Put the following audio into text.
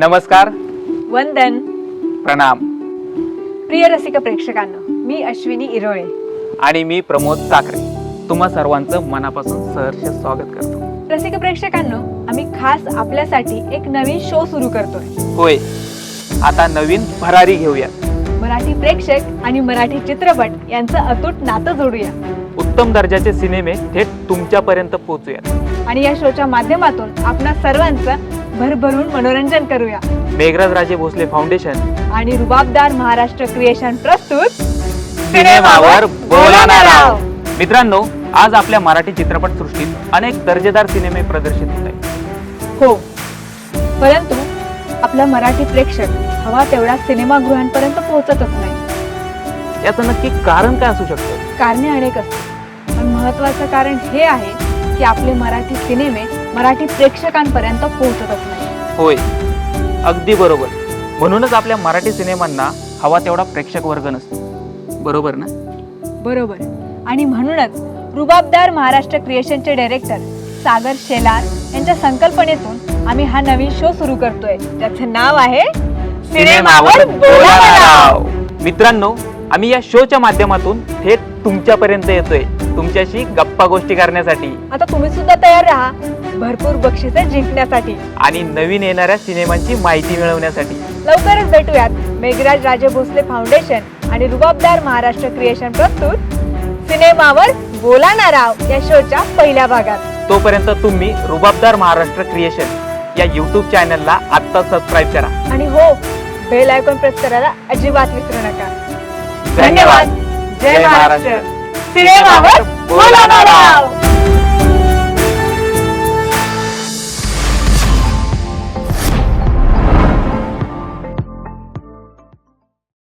नमस्कार. वंदन. प्रणाम. प्रिय रसिक प्रेक्षकांनो मी अश्विनी इरोळे. आणि मी प्रमोद साखरे. तुम्हा सर्वांचं मनापासून सहर्ष स्वागत करतो. रसिक प्रेक्षकांनो आम्ही खास आपल्यासाठी एक नवीन शो सुरू करतोय. होय. आता नवीन भरारी घेऊया मराठी प्रेक्षक आणि मराठी चित्रपट यांचं अतूट नातं जोडूया. उत्तम दर्जाचे सिनेमे थेट तुमच्यापर्यंत पोहोचूयात. आणि या शोच्या माध्यमातून आपणा सर्वांचं भरभरून मनोरंजन करूया. मेघराज राजे भोसले फाउंडेशन. आणि रुबाबदार महाराष्ट्र क्रिएशन प्रस्तुत सिनेमावर बोलाणार आहोत. मित्रांनो आज आपल्या मराठी चित्रपट सृष्टीत अनेक दर्जेदार सिनेमे प्रदर्शित होत आहेत. हो. परंतु आपला मराठी प्रेक्षक हवा तेवढा सिनेमागृहांपर्यंत पोहोचतच नाही. याचं नक्की कारण काय असू शकतं? कारणे अनेक असतात. पण महत्वाचं कारण हे आहे की आपले मराठी सिनेमे मराठी प्रेक्षकांपर्यंत पोहोचतच नाही. होय. अगदी बरोबर. म्हणूनच आपल्या मराठी सिनेमांना हवा तेवढा प्रेक्षक वर्ग नसतो. बरोबर ना? बरोबर. आणि म्हणूनच रुबाबदार महाराष्ट्र क्रिएशनचे डायरेक्टर सागर शेलार यांच्या संकल्पनेतून आम्ही हा नवीन शो सुरू करतोय. ज्याचं नाव आहे सिनेमावर. मित्रांनो आम्ही या शोच्या माध्यमातून थेट तुमच्यापर्यंत येतोय. तुमच्याशी गप्पा गोष्टी करण्यासाठी. आता तुम्ही सुद्धा तयार राहा. भरपूर बक्षिसे जिंकण्यासाठी. आणि नवीन येणाऱ्या सिनेमांची माहिती मिळवण्यासाठी. लवकरच भेटूयात. मेघराज राजे भोसले फाउंडेशन आणि रुबाबदार महाराष्ट्र क्रिएशन प्रस्तुत सिनेमावर बोला ना राव या शोच्या पहिल्या भागात. तोपर्यंत तुम्ही रुबाबदार महाराष्ट्र क्रिएशन या युट्यूब चॅनलला आत्ता सबस्क्राईब करा. आणि हो बेल आयकॉन प्रेस करायला अजिबात विसरू नका. धन्यवाद. जय महाराष्ट्र. सिनेमावर बोला राव.